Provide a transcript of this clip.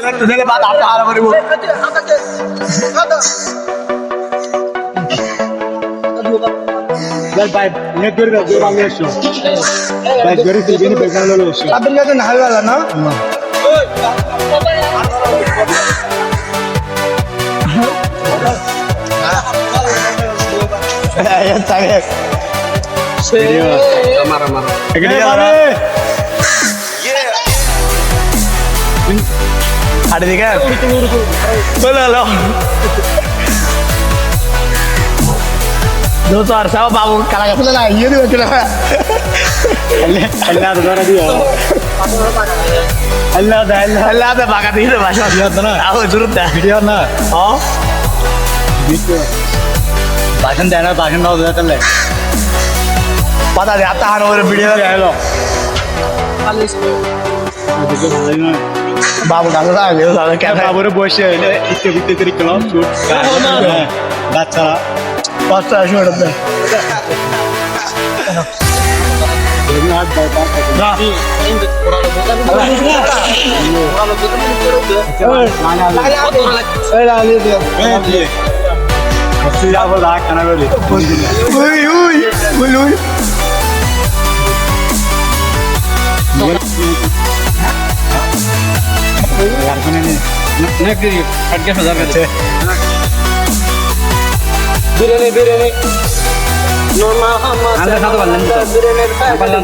দিলে বাদ আপনি হারা করিব ভাই নেট করে দাও যে বাংলা এসো ভাই করে দিবেন বেকার ললো এসো আপনার কাছে না হালওয়ালা না আরে দিকে বলে হলো দোস্ত আর সব বাবু কালা গেছিল না ইয়ে দিবে ছিল আল্লাহ ধরা দিও আল্লাহ দা আল্লাহ আল্লাহ তে বাগা দিয়ে ভাষা ভিডিও না? আও জরুর দা। ভিডিও না? ও ভিডিও। ভাষণ দেয় বাবু গান আমি বাবুরে বসে হইলে ইচ্ছে বিচ্ছে করে খেলাম শুট বাচ্চারা বাচ্চারা নাকি? আটকে হাজার কাছে বিরিয়ানি বিরিয়ানি। নর্মাল আমার আলাদা খাতে পারলেন তো। বিরিয়ানির পারলেন